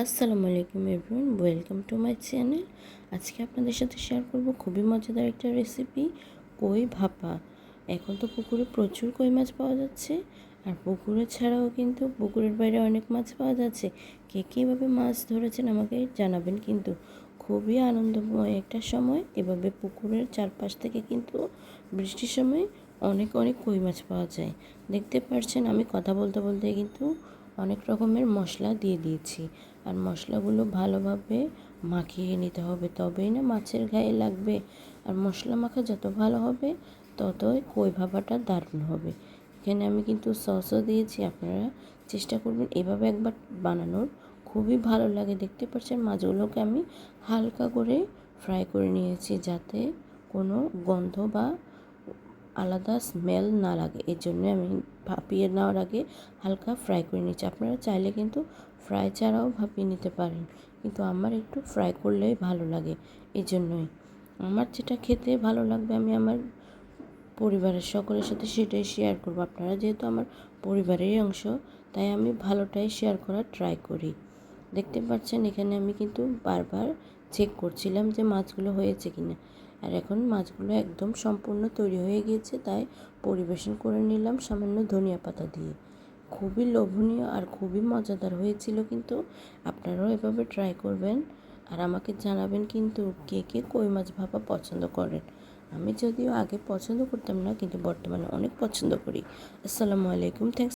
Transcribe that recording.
আসসালামু আলাইকুম everyone, welcome to my channel. আজকে আপনাদের সাথে শেয়ার করব খুবই মজাদার একটা রেসিপি কই ভাপা। এখন তো পুকুরে প্রচুর কই মাছ পাওয়া যাচ্ছে, আর পুকুরে ছাড়াও কিন্তু পুকুরের বাইরে অনেক মাছ পাওয়া যাচ্ছে। কে কীভাবে মাছ ধরেছেন আমাকে জানাবেন, কিন্তু খুবই আনন্দময় একটা সময়। এভাবে পুকুরের চারপাশ থেকে কিন্তু বৃষ্টির সময় অনেক অনেক কই মাছ পাওয়া যায়। দেখতে পাচ্ছেন আমি কথা বলতে বলতে কিন্তু অনেক রকমের মশলা দিয়ে দিয়েছি। আর মশলাগুলো ভালোভাবে মাখিয়ে নিতে হবে, তবেই না মাছের গায়ে লাগবে। আর মশলা মাখা যত ভালো হবে, ততই কই ভাপাটা দারুণ হবে। এখানে আমি কিন্তু সসও দিয়েছি, আপনারা চেষ্টা করবেন এভাবে একবার বানানোর। খুবই ভালো লাগে, দেখতে পাচ্ছেন মাছগুলোকে আমি হালকা করে ফ্রাই করে নিয়েছি, যাতে কোনো গন্ধ বা আলাদা স্মেল না লাগে। এর জন্য আমি ভাপিয়ে নেওয়ার আগে হালকা ফ্রাই করে নিচ্ছি আপনারা চাইলে কিন্তু ফ্রাই ছাড়াও ভাপিয়ে নিতে পারেন। কিন্তু আমার একটু ফ্রাই করলেই ভালো লাগে এই জন্যই। আমার যেটা খেতে ভালো লাগবে আমি আমার পরিবারের সকলের সাথে সেটাই শেয়ার করব। আপনারা যেহেতু আমার পরিবারেরই অংশ, তাই আমি ভালোটাই শেয়ার করার ট্রাই করি। দেখতে পাচ্ছেন এখানে আমি কিন্তু বারবার চেক করছিলাম যে মাছগুলো হয়েছে কিনা। আর এখন মাছগুলো একদম সম্পূর্ণ তৈরি হয়ে গিয়েছে, তাই পরিবেশন করে নিলাম সামান্য ধনিয়া পাতা দিয়ে। খুবই লোভনীয় আর খুবই মজাদার হয়েছিল কিন্তু। আপনারাও এভাবে ট্রাই করবেন আর আমাকে জানাবেন কিন্তু কে কে কই মাছ ভাপা পছন্দ করেন। আমি যদিও আগে পছন্দ করতাম না, কিন্তু বর্তমানে অনেক পছন্দ করি। আসসালামু আলাইকুম থ্যাংকস